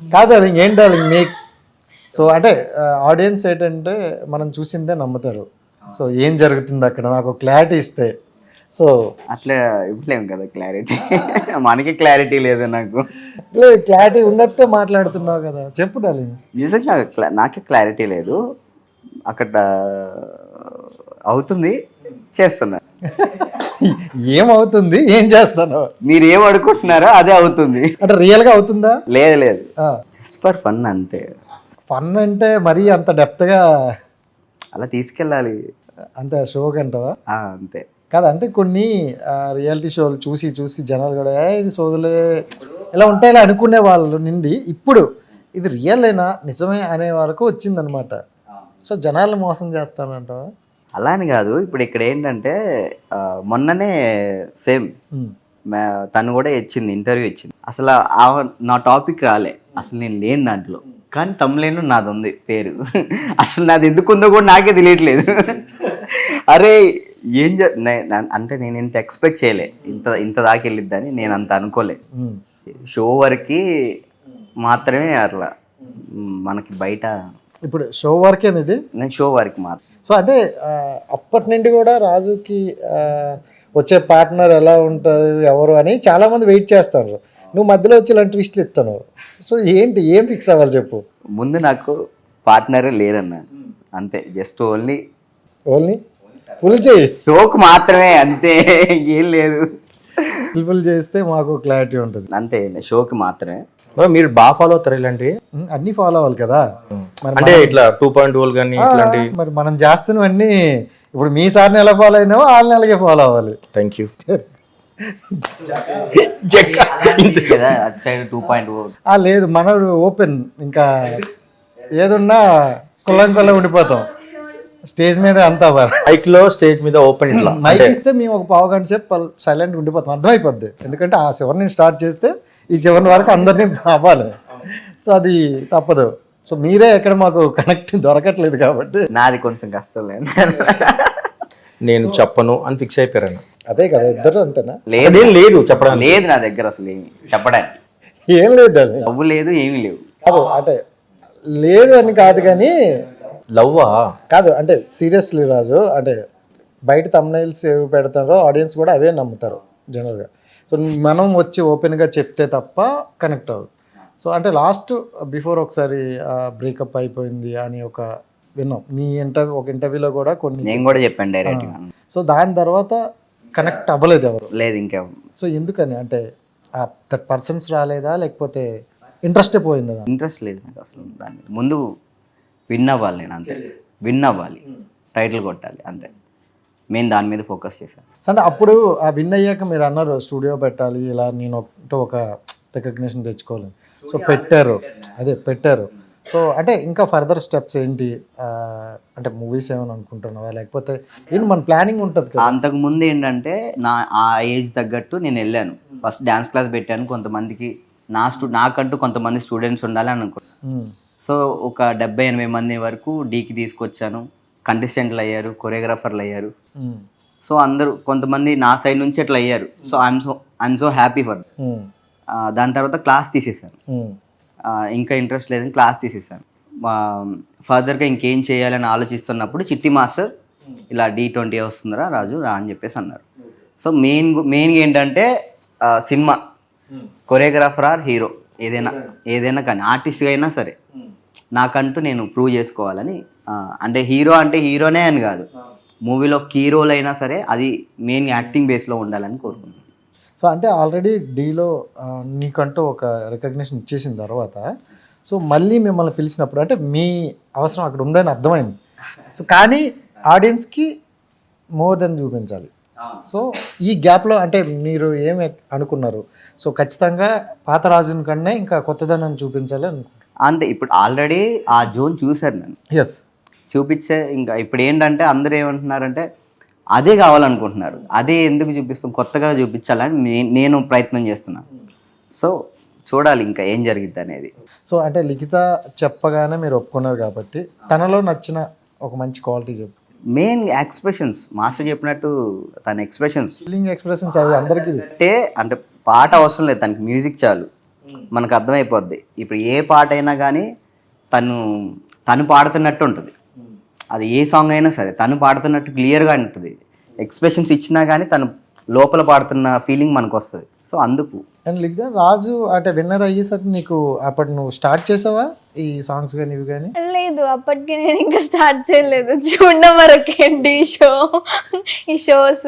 కాదు డార్లింగ్? ఏం డార్లింగ్? మీ సో అంటే ఆడియన్స్ ఏంటంటే మనం చూసిందే నమ్ముతారు. సో ఏం జరుగుతుంది అక్కడ? నాకు క్లారిటీ ఇస్తే. సో అట్లా ఇవ్వలేము కదా క్లారిటీ? మనకి క్లారిటీ లేదు నాకు. క్లారిటీ ఉన్నట్టే మాట్లాడుతున్నావు కదా. చెప్పు డార్లింగ్. నిజంగా నాకే క్లారిటీ లేదు. అక్కడ అవుతుంది. చేస్తున్నా. ఏమవుతుంది? ఏం చేస్తాను? మీరు ఏం అనుకుంటున్నారో అదే అవుతుంది. అంటే రియల్గా అవుతుందా? లేదు లేదు. జస్ట్ ఫర్ ఫన్ అంతే. ఫన్ అంటే మరీ అంత డెప్త్గా అలా తీసుకెళ్ళాలి. అంత షోక్ అంటావా? ఆ, అంతే. కాదు అంటే కొన్ని రియాలిటీ షోలు చూసి చూసి జనాలు కూడా "ఏ, ఇది సోదులే ఇలా ఉంటాయిలా అనుకునే వాళ్ళు నుండి ఇప్పుడు ఇది రియలేనా నిజమే అనే వరకు వచ్చిందనమాట సో జనాలు మోసం చేస్తానంటావా? అలా అని కాదు. ఇప్పుడు ఇక్కడ ఏంటంటే మొన్ననే సేమ్. తను కూడా ఇచ్చింది ఇంటర్వ్యూ ఇచ్చింది. అసలు నా టాపిక్ రాలే. అసలు నేను లేని దాంట్లో. కానీ తమ్ములేను నాది ఉంది పేరు. అసలు నాది ఎందుకు ఉందో కూడా నాకే తెలియట్లేదు. అరే ఏం అంటే నేను ఇంత ఎక్స్పెక్ట్ చేయలే. ఇంత ఇంత దాకా వెళ్ళిద్దని నేను అంత అనుకోలే. షో వరకు మాత్రమే అట్లా. మనకి బయట ఇప్పుడు షో వర్క్ అనేది నేను షో వరకు మాత్రం సో అంటే అప్పటి నుండి కూడా రాజుకి వచ్చే పార్ట్నర్ ఎలా ఉంటుంది ఎవరు అని చాలా మంది వెయిట్ చేస్తారు. నువ్వు మధ్యలో వచ్చి ఇలాంటి ట్విస్ట్లు ఇస్తాను. సో ఏంటి ఏం ఫిక్స్ అవ్వాలి చెప్పు? ముందు నాకు పార్ట్నర్ లేరన్న. అంతే జస్ట్ ఓన్లీ ఓన్లీ? ఫుల్ చేయి. షోకు మాత్రమే అంతే ఏం లేదు. ఫుల్ చేస్తే మాకు క్లారిటీ ఉంటుంది. అంతే షోకి మాత్రమే. మరి మీరు బాగా ఫాలో అవుతారు ఇలాంటివి? అన్నీ ఫాలో అవ్వాలి కదా. అంటే ఇట్లా టూ పాయింట్ కానీ ఇట్లాంటి మరి మనం చేస్తున్నవన్నీ ఇప్పుడు మీ సార్ని ఎలా ఫాలో అయినావో వాళ్ళని అలాగే ఫాలో అవ్వాలి. థ్యాంక్ యూ లేదు మనడు ఓపెన్ ఇంకా ఏదున్నా కుల్లం కుల్లం ఉండిపోతాం. స్టేజ్ మీద అంతా బైక్లో స్టేజ్ మీద ఓపెన్ ఇట్లా. మైక్ ఇస్తే మేము ఒక పావు గంట సేపు సైలెంట్ ఉండిపోతాం. అర్థమైపోద్ది. ఎందుకంటే ఆ చివరిని స్టార్ట్ చేస్తే ఈ చివరి వరకు అందరినీ అవ్వాలి. సో అది తప్పదు. సో మీరే ఎక్కడ మాకు కనెక్ట్ దొరకట్లేదు కాబట్టి. నాది కొంచెం కష్టం లేదు నేను చెప్పను అని ఫిక్స్ అయిపోయాను అదే కదా ఇద్దరు అంతేనా? లేదు. అదేం లేదు చెప్పడానికి. లేదు నా దగ్గర అసలు ఏమి చెప్పడానికి. ఏం లేదు అది. డబ్బు లేదు ఏమీ లేవు. కాదు అంటే లేదు అని కాదు కానీ లవ్వా? కాదు అంటే సీరియస్లీ రాజు అంటే బయట తమ్నైల్స్ ఏవి పెడతారో ఆడియన్స్ కూడా అవే నమ్ముతారు జనరల్గా. సో మనం వచ్చి ఓపెన్గా చెప్తే తప్ప కనెక్ట్ అవ్వదు. సో అంటే లాస్ట్ బిఫోర్ ఒకసారి బ్రేకప్ అయిపోయింది అని ఒక విన్నాం. నీ ఇంటర్వ్యూ ఒక ఇంటర్వ్యూలో కూడా కొన్ని నేను కూడా చెప్పాను డైరెక్ట్ సో దాని తర్వాత కనెక్ట్ అవ్వలేదు ఎవరు? లేదు ఇంకా. సో ఎందుకని? అంటే దట్ పర్సన్స్ రాలేదా? లేకపోతే ఇంట్రెస్టే పోయిందా ఇంట్రెస్ట్ లేదు నాకు అసలు దాని మీద విన్ అవ్వాలి నేను అంతే. విన్ అవ్వాలి. టైటిల్ కొట్టాలి అంతే. మెయిన్ దాని మీద ఫోకస్ చేశాను. అంటే అప్పుడు ఆ విన్ అయ్యాక మీరు అన్నారు స్టూడియో పెట్టాలి ఇలా నేను ఒకటో ఒక రికగ్నిషన్ తెచ్చుకోవాలి. సో పెట్టారు. అదే పెట్టారు. సో అంటే ఇంకా ఫర్దర్ స్టెప్స్ ఏంటి? అంటే మూవీస్ ఏమైనా అనుకుంటున్నావా? లేకపోతే ఏంటి మన ప్లానింగ్ ఉంటుంది కదా. అంతకు ముందు ఏంటంటే నా ఆ ఏజ్ తగ్గట్టు నేను వెళ్ళాను. ఫస్ట్ డ్యాన్స్ క్లాస్ పెట్టాను. కొంతమందికి నా స్టూ నాకంటూ కొంతమంది స్టూడెంట్స్ ఉండాలి అని అనుకున్నాను సో ఒక డెబ్బై ఎనభై మంది వరకు డీకి తీసుకొచ్చాను. కంటెస్టెంట్లు అయ్యారు కొరియోగ్రాఫర్లు అయ్యారు. సో అందరూ కొంతమంది నా సైడ్ నుంచి అట్లా అయ్యారు. So I'm so I'm so happy for దాని తర్వాత క్లాస్ తీసేసాను ఇంకా ఇంట్రెస్ట్ లేదని క్లాస్ తీసేసాను ఫర్దర్గా ఇంకేం చేయాలని ఆలోచిస్తున్నప్పుడు చిట్టి మాస్టర్ ఇలా డి ట్వంటీ వస్తుందిరా రాజు రా అని చెప్పేసి అన్నారు. సో మెయిన్ మెయిన్గా ఏంటంటే సినిమా. Choreographer are hero. ఏదైనా ఏదైనా. కానీ ఆర్టిస్ట్గా అయినా సరే. నాకంటూ నేను ప్రూవ్ చేసుకోవాలని అంటే హీరో అంటే హీరోనే అని కాదు. మూవీలో కీ రోల్ అయినా సరే అది మెయిన్ యాక్టింగ్ బేస్లో ఉండాలని కోరుకుంటున్నాను. సో అంటే ఆల్రెడీ డీలో నీకంటూ ఒక రికగ్నిషన్ ఇచ్చేసిన తర్వాత సో మళ్ళీ మిమ్మల్ని పిలిచినప్పుడు అంటే మీ అవసరం అక్కడ ఉందని అర్థమైంది. సో కానీ ఆడియన్స్కి మోర్ దెన్ చూపించాలి. సో ఈ గ్యాప్లో అంటే మీరు ఏం అనుకున్నారు? సో ఖచ్చితంగా పాత రాజుని కన్నా ఇంకా కొత్తదనాన్ని చూపించాలి అనుకుంటున్నారు అంతే ఇప్పుడు ఆల్రెడీ ఆ జోన్ చూశారు నేను ఎస్ చూపించే ఇంకా ఇప్పుడు ఏంటంటే అందరూ ఏమంటున్నారంటే అదే కావాలనుకుంటున్నారు. అదే ఎందుకు చూపిస్తాం? కొత్తగా చూపించాలని నేను ప్రయత్నం చేస్తున్నాను సో చూడాలి ఇంకా ఏం జరిగిద్ది అనేది. సో అంటే లిఖిత చెప్పగానే మీరు ఒప్పుకున్నారు కాబట్టి తనలో నచ్చిన ఒక మంచి క్వాలిటీ చెప్పు. మెయిన్ ఎక్స్ప్రెషన్స్ మాస్టర్ చెప్పినట్టు తన ఎక్స్ప్రెషన్స్ ఫీలింగ్ ఎక్స్ప్రెషన్స్ అవి అందరికీ అంటే అంటే పాట అవసరం లేదు తనకి మ్యూజిక్ చాలు. మనకు అర్థమైపోద్ది. ఇప్పుడు ఏ పాట అయినా కానీ తను తను పాడుతున్నట్టు ఉంటుంది. అది ఏ సాంగ్ అయినా సరే తను పాడుతున్నట్టు క్లియర్గా ఉంటుంది ఎక్స్ప్రెషన్స్ ఇచ్చినా కానీ తను లోపల పాడుతున్న ఫీలింగ్ మనకు వస్తుంది సో అందుకు అండ్ లిఖిత రాజు అంటే విన్నర్ అయ్యేసరికి నీకు అప్పటి నువ్వు స్టార్ట్ చేసావా? ఈ సాంగ్స్ కానీ ఇవి కానీ లేదు అప్పటికి నేను ఇంకా స్టార్ట్ చేయలేదు. చూడడం వరకే డి షో ఈ షోస్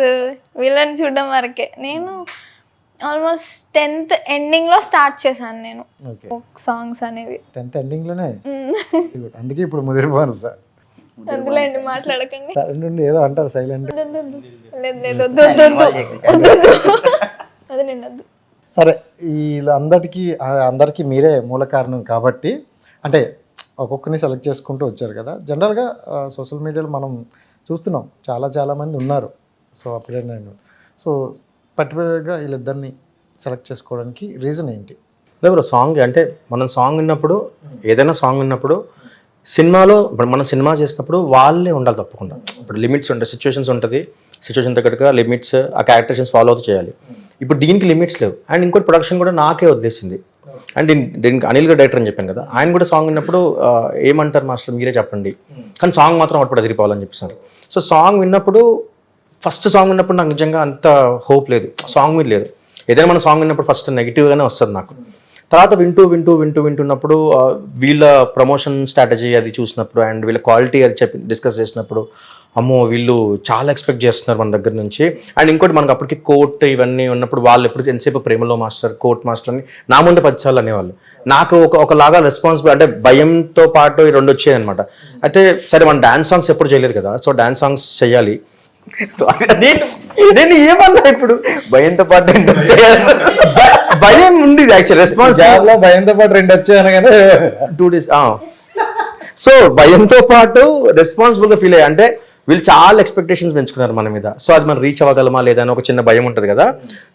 వీళ్ళని చూడడం వరకే. నేను ఆల్మోస్ట్ టెన్త్ ఎండింగ్లో స్టార్ట్ చేశాను నేను. ఓకే సాంగ్స్ అనేవి. టెన్త్ ఎండింగ్లోనే మ్మ్. అందుకే ఇప్పుడు ముదిరిపోను సార్. వద్దులేండి మాట్లాడకండి. సరే నుండి ఏదో అంటారు సైలెంట్. లేదు లేదు వద్దు వద్దు సరే వీళ్ళందరికీ ఆ, అందరికీ మీరే మూల కారణం కాబట్టి అంటే ఒక్కొక్కరిని సెలెక్ట్ చేసుకుంటూ వచ్చారు కదా. జనరల్గా సోషల్ మీడియాలో మనం చూస్తున్నాం చాలా చాలా మంది ఉన్నారు. సో అప్పుడే నేను. సో పర్టికులర్గా వీళ్ళిద్దరిని సెలెక్ట్ చేసుకోవడానికి రీజన్ ఏంటి? లేదు సాంగ్ అంటే మనం సాంగ్ విన్నప్పుడు ఏదైనా సాంగ్ విన్నప్పుడు సినిమాలో ఇప్పుడు మనం సినిమా చేసినప్పుడు వాళ్ళే ఉండాలి తప్పకుండా. ఇప్పుడు లిమిట్స్ ఉంటాయి సిచ్యువేషన్స్ ఉంటుంది. సిచ్యువేషన్ తగ్గట్టుగా లిమిట్స్ ఆ క్యారెక్టర్స్ ఫాలో అవుతూ చేయాలి. ఇప్పుడు దీనికి లిమిట్స్ లేవు. అండ్ ఇంకోటి ప్రొడక్షన్ కూడా నాకే వదిలేసింది. అండ్ దీని దీనికి అనిల్ గారు డైరెక్టర్ అని చెప్పాను కదా ఆయన కూడా సాంగ్ విన్నప్పుడు ఏమంటారు మాస్టర్? మీరే చెప్పండి. కానీ సాంగ్ మాత్రం అప్పుడు అదిరిపోవాలని చెప్పేసారు. సో సాంగ్ విన్నప్పుడు ఫస్ట్ సాంగ్ విన్నప్పుడు నాకు నిజంగా అంత హోప్ లేదు. సాంగ్ మీద లేదు. ఏదైనా మన సాంగ్ విన్నప్పుడు ఫస్ట్ నెగిటివ్గానే వస్తుంది నాకు. తర్వాత వింటూ వింటూ వింటూ వింటున్నప్పుడు వీళ్ళ ప్రమోషన్ స్ట్రాటజీ అది చూసినప్పుడు అండ్ వీళ్ళ క్వాలిటీ అది చెప్పి డిస్కస్ చేసినప్పుడు అమ్మో వీళ్ళు చాలా ఎక్స్పెక్ట్ చేస్తున్నారు మన దగ్గర నుంచి. అండ్ ఇంకోటి మనకు అప్పటికి కోర్ట్ ఇవన్నీ ఉన్నప్పుడు వాళ్ళు ఎప్పుడు ఎంతసేపు ప్రేమలో మాస్టర్ కోర్ట్ మాస్టర్ అని నా ముందే పచ్చాలు అనేవాళ్ళు. నాకు ఒక ఒకలాగా రెస్పాన్సిబుల్ అంటే భయంతో పాటు ఈ రెండు వచ్చేది అనమాట అయితే సరే మన డ్యాన్స్ సాంగ్స్ ఎప్పుడు చేయలేదు కదా సో డ్యాన్స్ సాంగ్స్ చేయాలి. సో నేను ఏమన్నా ఇప్పుడు భయంతో పాటు చేయాలి. భయం ఉంది యాక్చువల్ రెస్పాన్స్ భయంతో పాటు రెండు వచ్చాయి అనగానే టూ డేస్ సో భయంతో పాటు రెస్పాన్సిబుల్గా ఫీల్ అయ్యా. అంటే వీళ్ళు చాలా ఎక్స్పెక్టేషన్స్ పెంచుకున్నారు మన మీద. సో అది మనం రీచ్ అవ్వగలమా లేదా అని ఒక చిన్న భయం ఉంటుంది కదా.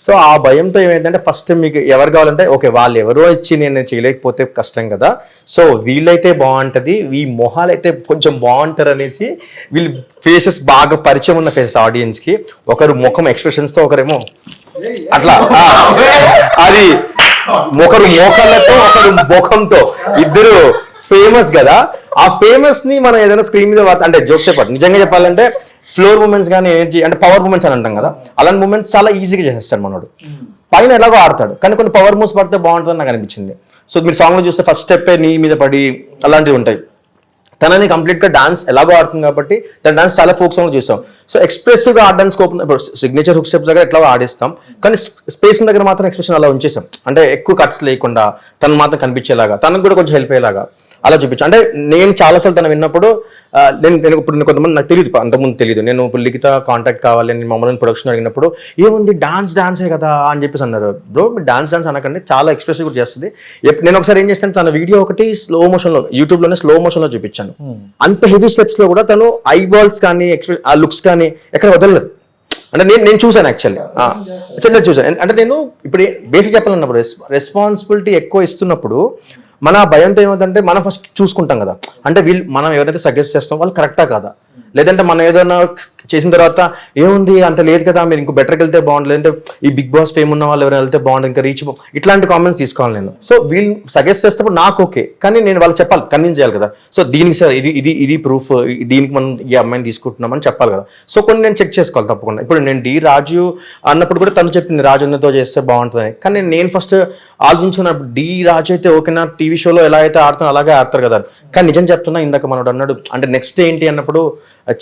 సో ఆ భయంతో ఏమైందంటే ఫస్ట్ మీకు ఎవరు కావాలంటే ఓకే వాళ్ళు ఎవరో ఇచ్చి నేను చేయలేకపోతే కష్టం కదా. సో వీళ్ళైతే బాగుంటది ఈ మొహాలు అయితే కొంచెం బాగుంటారు అనేసి వీళ్ళు ఫేసెస్ బాగా పరిచయం ఉన్న ఫేసెస్ ఆడియన్స్కి. ఒకరు ముఖం ఎక్స్ప్రెషన్స్తో ఒకరేమో అట్లా అది ఒకరు మోకాళ్ళతో ఒకరు ముఖంతో ఇద్దరు ఫేమస్ కదా. ఆ ఫేమస్ని మనం ఏదైనా స్క్రీన్ మీద అంటే జోక్స్ చెప్పాలి నిజంగా చెప్పాలంటే ఫ్లోర్ మూమెంట్స్ కానీ ఎనర్జీ అంటే పవర్ మూమెంట్స్ అని అంటాం కదా. అలాంటి మూమెంట్స్ చాలా ఈజీగా చేసేస్తాడు మనోడు. పైన ఎలాగో ఆడతాడు. కానీ కొన్ని పవర్ మూవ్స్ పడితే బాగుంటుందని నాకు అనిపించింది. సో మీరు సాంగ్లో చూస్తే ఫస్ట్ స్టెప్ నీ మీద పడి అలాంటివి ఉంటాయి. తనని కంప్లీట్గా డాన్స్ ఎలాగో ఆడుతుంది కాబట్టి తన డాన్స్ చాలా ఫోక్ సాంగ్ చూసాం సో ఎక్స్ప్రెసివ్గా ఆడడానికి స్కోప్ ఇప్పుడు సిగ్నేచర్ హుక్ స్టెప్స్ దగ్గర ఎట్లా ఆడిస్తాం? కానీ స్పేస్ దగ్గర మాత్రం ఎక్స్ప్రెషన్ అలా ఉంచేసాం. అంటే ఎక్కువ కట్స్ లేకుండా తను మాత్రం కనిపించేలాగా తనకు కూడా కొంచెం హెల్ప్ అయ్యేలాగా. అలా చూపించాం అంటే నేను చాలాసార్లు తను విన్నప్పుడు నేను నేను ఇప్పుడు కొంతమంది నాకు తెలియదు అంతకుముందు తెలియదు నేను ఇప్పుడు లిఖిత కాంటాక్ట్ కావాలి నేను మమ్మల్ని ప్రొడక్షన్ అడిగినప్పుడు ఏముంది డాన్స్ డాన్సే కదా? అని చెప్పేసి అన్నారు. బ్రో డాన్స్ డాన్స్ అనకండి చాలా ఎక్స్ప్రెసివ్ కూడా చేస్తుంది. నేను ఒకసారి ఏం చేస్తాను తన వీడియో ఒకటి స్లో మోషన్లో యూట్యూబ్లోనే స్లో మోషన్లో చూపించాను అంత హెవీ స్టెప్స్లో కూడా తను ఐ బాల్స్ కానీ ఎక్స్ప్రె ఆ లుక్స్ కానీ ఎక్కడ వదలలేదు. అంటే నేను నేను చూసాను యాక్చువల్లీ చూసాను అంటే నేను ఇప్పుడు బేసిక్ చెప్పాలన్నప్పుడు రెస్పాన్సిబిలిటీ ఎక్కువ ఇస్తున్నప్పుడు మన భయంతో ఏమవుతుందంటే మనం ఫస్ట్ చూసుకుంటాం కదా. అంటే వీళ్ళు మనం ఎవరైతే సజెస్ట్ చేస్తాం వాళ్ళు కరెక్టా కాదా? లేదంటే మనం ఏదైనా చేసిన తర్వాత ఏముంది? అంత లేదు కదా మీరు ఇంకో బెటర్కి వెళ్తే బాగుంటుంది అంటే ఈ బిగ్ బాస్ ఫేమ్ ఉన్న వాళ్ళు ఎవరైనా వెళ్తే బాగుంటుంది ఇంకా రీచ్ ఇట్లాంటి కామెంట్స్ తీసుకోవాలి నేను. సో వీళ్ళు సజెస్ట్ చేసినప్పుడు నాకు ఓకే కానీ నేను వాళ్ళు చెప్పాలి కన్విన్స్ చేయాలి కదా. సో దీనికి సార్ ఇది ఇది ఇది ప్రూఫ్ దీనికి మనం ఈ అమ్మాయిని తీసుకుంటున్నామని చెప్పాలి కదా. సో కొన్ని నేను చెక్ చేసుకోవాలి తప్పకుండా. ఇప్పుడు నేను డి రాజు అన్నప్పుడు కూడా తను చెప్పింది రాజు ఉన్నతో చేస్తే బాగుంటుంది కానీ నేను ఫస్ట్ ఆలోచించుకున్నప్పుడు డి రాజు అయితే ఓకేనా? టీవీ షోలో ఎలా అయితే ఆడుతున్నా అలాగే ఆడతారు కదా కానీ నిజం చెప్తున్నా ఇందాక మనోడు అన్నాడు అంటే నెక్స్ట్ ఏంటి అన్నప్పుడు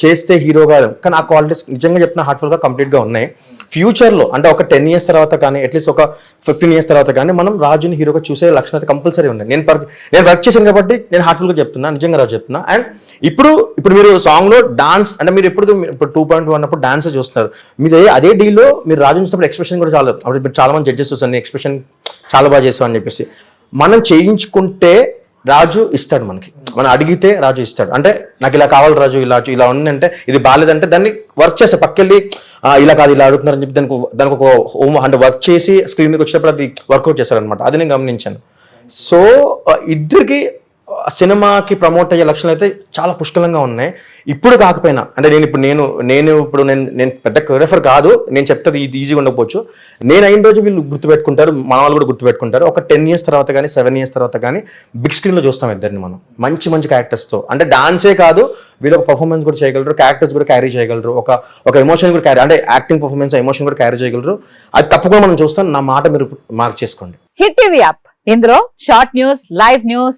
చేస్తే హీరోగా కానీ ఆ క్వాలిటీస్ నిజంగా చెప్పిన హార్ట్ఫుల్గా కంప్లీట్గా ఉన్నాయి. ఫ్యూచర్లో అంటే ఒక టెన్ ఇయర్స్ తర్వాత కానీ అట్లీస్ట్ ఒక ఫిఫ్టీన్ ఇయర్స్ తర్వాత కానీ మనం రాజుని హీరోగా చూసే లక్షణం అయితే కంపల్సరీ ఉన్నాయి నేను నేను వర్క్ చేశాను కాబట్టి నేను హార్ట్ఫుల్గా చెప్తున్నా నిజంగా రాజు చెప్తున్నా. అండ్ ఇప్పుడు ఇప్పుడు మీరు సాంగ్లో డాన్స్ అంటే మీరు ఎప్పుడు ఇప్పుడు టూ పాయింట్ వన్ అప్పుడు డాన్స్ చూస్తున్నారు. మీరు అదే- డీల్లో మీరు రాజు చూసినప్పుడు ఎక్స్ప్రెషన్ కూడా చాలా అప్పుడు చాలా మంది జడ్జెస్ చూస్తాను ఎక్స్ప్రెషన్ చాలా బాగా చేసావు అని చెప్పేసి. మనం చేయించుకుంటే రాజు ఇస్తాడు మనకి. మనం అడిగితే రాజు ఇస్తాడు. అంటే నాకు ఇలా కావాలి రాజు ఇలా ఇలా ఉందంటే ఇది బాగాలేదంటే దాన్ని వర్క్ చేస్తే పక్కెళ్ళి ఇలా కాదు ఇలా అడుగుతున్నారు అని చెప్పి దానికి దానికి ఒక హోమ్ అంటే వర్క్ చేసి స్క్రీన్ మీకు వచ్చినప్పుడు అది వర్కౌట్ చేశారనమాట అది నేను గమనించాను. సో ఇద్దరికి సినిమాకి ప్రమోట్ అయ్యే లక్షణాలు అయితే చాలా పుష్కలంగా ఉన్నాయి. ఇప్పుడు కాకపోయినా అంటే నేను ఇప్పుడు నేను నేను ఇప్పుడు నేను నేను పెద్ద కొరియోగ్రఫర్ కాదు నేను చెప్తే ఇది ఈజీగా ఉండకపోవచ్చు. నేను అయిన రోజు వీళ్ళు గుర్తుపెట్టుకుంటారు మన వాళ్ళు కూడా గుర్తుపెట్టుకుంటారు. ఒక టెన్ ఇయర్స్ తర్వాత కానీ సెవెన్ ఇయర్స్ తర్వాత కానీ బిగ్ స్క్రీన్లో చూస్తాం ఇద్దరిని మనం. మంచి మంచి క్యారెక్టర్స్తో అంటే డాన్సే కాదు వీళ్ళు ఒక పర్ఫార్మెన్స్ కూడా చేయగలరు క్యారెక్టర్స్ కూడా క్యారీ చేయగలరు. ఒక ఒక ఎమోషన్ కూడా క్యారీ అంటే యాక్టింగ్ పర్ఫార్మెన్స్ ఎమోషన్ కూడా క్యారీ చేయగలరు. అది తప్పకుండా మనం చూస్తాం నా మాట మీరు మార్క్ చేసుకోండి. Hit TV app. ఇందులో short news live news